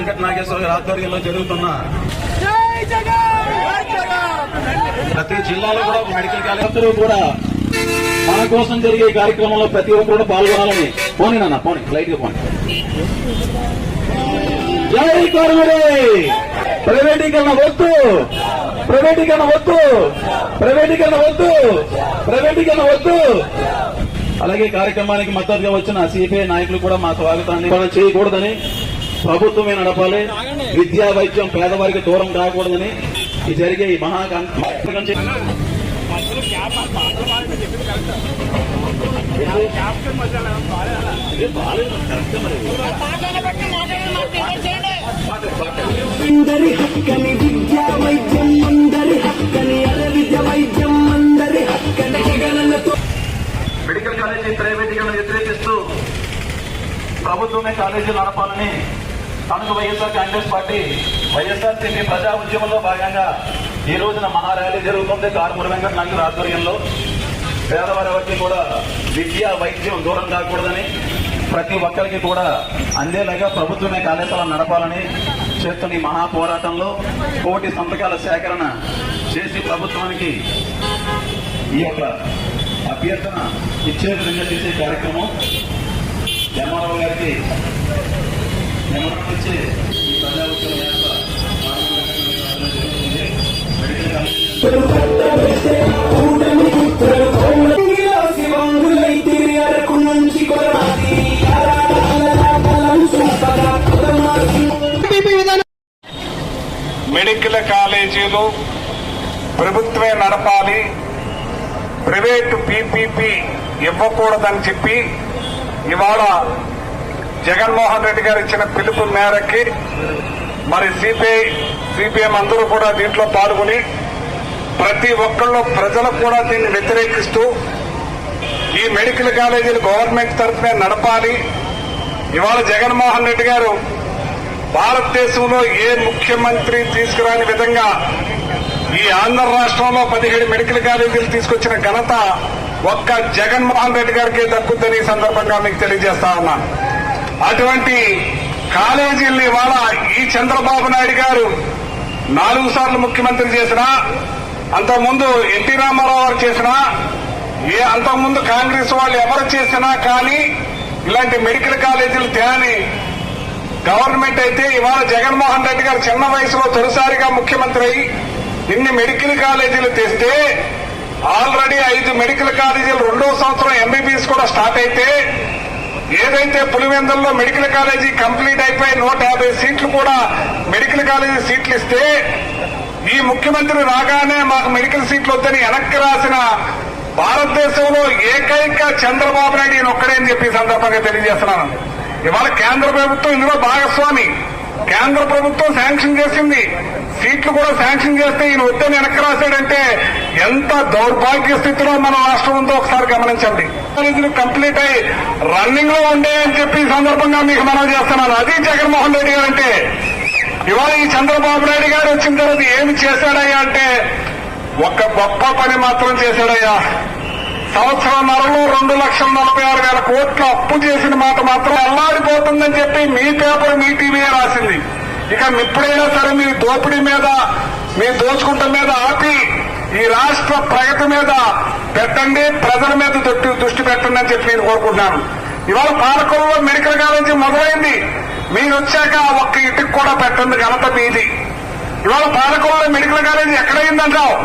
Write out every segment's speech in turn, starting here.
వెంకట నాగేశ్వర గారి ఆధ్వర్యంలో జరుగుతున్న ప్రతి జిల్లాలో కూడా ఒక మెడికల్ కాలేజ్ అందరూ కూడా మన కోసం జరిగే కార్యక్రమంలో ప్రతి ఒక్కరు కూడా పాల్గొనాలని. పోనీ నాన్న పోనీ లైట్గా పోనీ. జై కరువుడే ప్రైవేటీకరణ వద్దు! ప్రైవేటీకరణ వద్దు! ప్రైవేటీకరణ వద్దు! ప్రైవేటీకరణ వద్దు! అలాగే కార్యక్రమానికి మద్దతుగా వచ్చిన సిపిఐ నాయకులు కూడా మా స్వాగతాన్ని కూడా చేయకూడదని ప్రభుత్వమే నడపాలి. విద్యా వైద్యం పేదవారికి దూరం కాకూడదని ఈ జరిగే ఈ మహాకాం అందరి హక్కని విద్యా వైద్యం అందరి హక్కని అర విద్య వైద్యం అందరి హక్కని జగనన్నతో మెడికల్ కాలేజీ ప్రైవేటీకరణ వ్యతిరేకిస్తూ ప్రభుత్వమే కాలేజీ నడపాలని తనకు వైఎస్ఆర్ కాంగ్రెస్ పార్టీ వైఎస్ఆర్సీపీ ప్రజా ఉద్యమంలో భాగంగా ఈ రోజున మహార్యాలీ జరుగుతుంది. కారుమూరి వెంకట నాయకుల ఆధ్వర్యంలో పేదవారి కూడా విద్య వైద్యం దూరం కాకూడదని ప్రతి ఒక్కరికి కూడా అందేలాగా ప్రభుత్వమే కళాశాలను నడపాలని చేస్తున్న ఈ మహా పోరాటంలో కోటి సంతకాల సేకరణ చేసి ప్రభుత్వానికి ఈ యొక్క అభ్యర్థన ఇచ్చే విధంగా చేసే కార్యక్రమం. ఎంఆర్ఓ గారికి ఈ ప్రజా ఉద్యమ యాత్ర జరుగుతుంది. మెడికల్ కాలేజ్ మెడికల్ కాలేజీలు ప్రభుత్వమే నడపాలి ప్రైవేటు పీపీపీ ఇవ్వకూడదని చెప్పి ఇవాళ జగన్మోహన్ రెడ్డి గారు ఇచ్చిన పిలుపు మేరకి మరి సిపిఐ సిపిఎం అందరూ కూడా దీంట్లో పాల్గొని ప్రతి ఒక్కళ్ళు ప్రజలకు కూడా దీన్ని వ్యతిరేకిస్తూ ఈ మెడికల్ కాలేజీలు గవర్నమెంట్ తరఫునే నడపాలి. ఇవాళ జగన్మోహన్ రెడ్డి గారు భారతదేశంలో ఏ ముఖ్యమంత్రి తీసుకురాని విధంగా ఈ ఆంధ్ర రాష్ట్రంలో పదిహేడు మెడికల్ కాలేజీలు తీసుకొచ్చిన ఘనత ఒక్క జగన్మోహన్ రెడ్డి గారికి దక్కుద్దని ఈ సందర్భంగా మీకు తెలియజేస్తా ఉన్నాను. అటువంటి కాలేజీల్ని ఇవాళ ఈ చంద్రబాబు నాయుడు గారు నాలుగు సార్లు ముఖ్యమంత్రి చేసినా అంతకుముందు ఎన్టీ రామారావు గారు చేసినా ఏ అంతకుముందు కాంగ్రెస్ వాళ్ళు ఎవరు చేసినా కానీ ఇలాంటి మెడికల్ కాలేజీలు తేని గవర్నమెంట్ అయితే ఇవాళ జగన్మోహన్ రెడ్డి గారు చిన్న వయసులో తొలిసారిగా ముఖ్యమంత్రి అయి ఇన్ని మెడికల్ కాలేజీలు తెస్తే ఆల్రెడీ ఐదు మెడికల్ కాలేజీలు రెండో సంవత్సరం ఎంబీబీఎస్ కూడా స్టార్ట్ అయితే ఏదైతే పులివెందల్లో మెడికల్ కాలేజీ కంప్లీట్ అయిపోయి నూట యాభై సీట్లు కూడా మెడికల్ కాలేజీ సీట్లు ఇస్తే ఈ ముఖ్యమంత్రి రాగానే మాకు మెడికల్ సీట్లు వద్దని వెనక్కి రాసిన భారతదేశంలో ఏకైక చంద్రబాబు నాయుడు ఈయన ఒక్కడే అని చెప్పి సందర్భంగా తెలియజేస్తున్నాను. ఇవాళ కేంద్ర ప్రభుత్వం ఇందులో భాగస్వామి. కేంద్ర ప్రభుత్వం శాంక్షన్ చేసింది. సీట్లు కూడా శాంక్షన్ చేస్తే ఈయన వద్దని వెనక్కి రాశాడంటే ఎంత దౌర్భాగ్య స్థితిలో మన రాష్ట్రం ఉందో ఒకసారి గమనించండి. కాలేజీలు కంప్లీట్ అయ్యి రన్నింగ్లో ఉండే అని చెప్పి సందర్భంగా మీకు మనం చేస్తున్నాను. అది జగన్మోహన్ రెడ్డి గారు అంటే ఇవాళ ఈ చంద్రబాబు నాయుడు గారు వచ్చిన తర్వాత ఏమి చేశాడయ్యా అంటే ఒక్క గొప్ప పని మాత్రం చేశాడయ్యా. సంవత్సరంన్నరలో రెండు లక్షల నలభై ఆరు వేల కోట్లు అప్పు చేసిన మాట మాత్రం అల్లాడిపోతుందని చెప్పి మీ పేపర్ మీ టీవీ రాసింది. ఇక ఎప్పుడైనా సరే మీ దోపిడీ మీద మీ దోచుకుంట మీద ఆపి ఈ రాష్ట్ర ప్రగతి మీద పెట్టండి ప్రజల మీద దృష్టి దృష్టి పెట్టండి అని చెప్పి నేను కోరుకుంటున్నాను. ఇవాళ పాలకొల్లో మెడికల్ కాలేజీ మొదలైంది. మీరు వచ్చాక ఒక్క ఇటుకు కూడా పెట్టండి ఘనత మీది. ఇవాళ పాలకొల్లో మెడికల్ కాలేజీ ఎక్కడైందంటావు?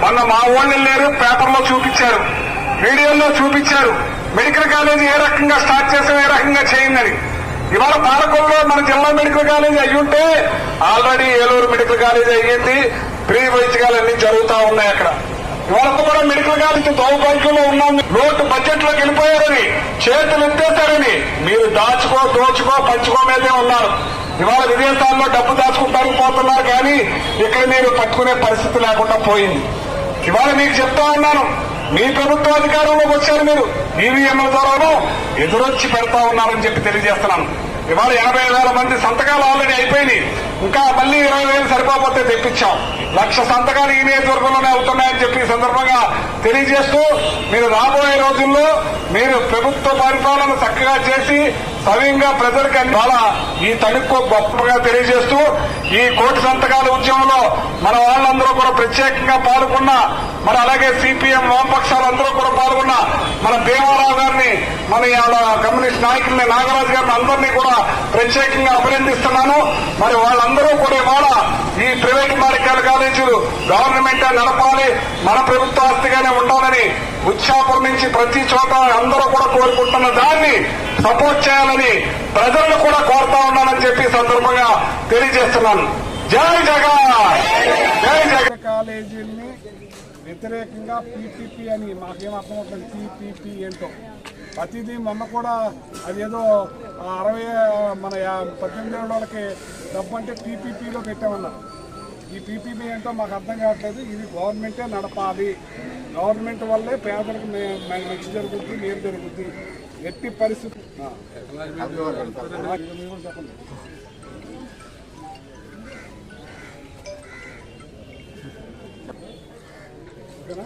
మొన్న మా వాళ్ళు లేరు పేపర్లో చూపించారు. వీడియోల్లో చూపించారు. మెడికల్ కాలేజీ ఏ రకంగా స్టార్ట్ చేసాం ఏ రకంగా చేయిందని. ఇవాళ పాలకొల్లో మన జిల్లా మెడికల్ కాలేజీ అయ్యుంటే ఆల్రెడీ ఏలూరు మెడికల్ కాలేజీ అయ్యింది. ప్రీ వైద్యకాలు అన్ని జరుగుతూ ఉన్నాయి అక్కడ. ఇవాళ కూడా మెడికల్ కాలేజీ దౌర్భాగ్యంలో ఉన్నాం నోటు బడ్జెట్లోకి వెళ్ళిపోయారని చేతులు ఎత్తేస్తారని మీరు దాచుకో దోచుకో పంచుకో మీదే ఉన్నారు. ఇవాళ విదేశాల్లో డబ్బు దాచుకుంటానికి పోతున్నారు కానీ ఇక్కడ మీరు పట్టుకునే పరిస్థితి లేకుండా పోయింది. ఇవాళ మీకు చెప్తా ఉన్నాను మీ ప్రభుత్వ అధికారంలోకి వచ్చారు మీరు. ఈవీఎంల ద్వారాను ఎదురొచ్చి పెడతా ఉన్నారని చెప్పి తెలియజేస్తున్నాను. ఇవాళ ఎనభై వేల మంది సంతకాలు ఆల్రెడీ అయిపోయినాయి. ఇంకా మళ్ళీ ఇరవై వేలు సరిపోతే తెప్పించాం. లక్ష సంతకాలు ఈ నియోజకవర్గంలోనే అవుతున్నాయని చెప్పి ఈ సందర్భంగా తెలియజేస్తూ మీరు రాబోయే రోజుల్లో మీరు ప్రభుత్వ పరిపాలన చక్కగా చేసి సవ్యంగా ప్రజలకు అన్ని ఈ తణుకు గొప్పగా తెలియజేస్తూ ఈ కోటి సంతకాల ఉద్యమంలో మన వాళ్ళందరూ కూడా ప్రత్యేకంగా పాల్గొన్న మరి అలాగే సిపిఎం వామపక్షాలందరూ కూడా పాల్గొన్న మన ఇవాళ కమ్యూనిస్ట్ నాయకుల్ని నాగరాజు గారిని అందరినీ కూడా ప్రత్యేకంగా అభినందిస్తున్నాను. మరి వాళ్ళందరూ కూడా ఇవాళ ఈ ప్రైవేట్ మెడికల్ కాలేజీలు గవర్నమెంట్ నడపాలి మన ప్రభుత్వ ఆస్తిగానే ఉండాలని ఉచ్చాపురం నుంచి ప్రతి చోట అందరూ కూడా కోరుకుంటున్న దాన్ని సపోర్ట్ చేయాలని ప్రజలను కూడా కోరుతా ఉన్నానని చెప్పి సందర్భంగా తెలియజేస్తున్నాను. జై జగన్! జై జగన్! కాలేజీల్ని వ్యతిరేకంగా పీపీపీ అని మాకేం అర్థమవుతుంది? పీపీపీ ఏంటో? ప్రతిదీ మొన్న కూడా అదేదో అరవై మన పద్దెనిమిది ఏళ్ళ వాళ్ళకి డబ్బు అంటే పీపీపీలో పెట్టామన్నారు. ఈ పీపీపీ ఏంటో మాకు అర్థం కావట్లేదు. ఇది గవర్నమెంటే నడపాలి. గవర్నమెంట్ వల్లే పేదలకు మంచి జరుగుతుంది మేలు జరుగుతుంది ఎట్టి పరిస్థితి చెప్పండి ఓకేనా?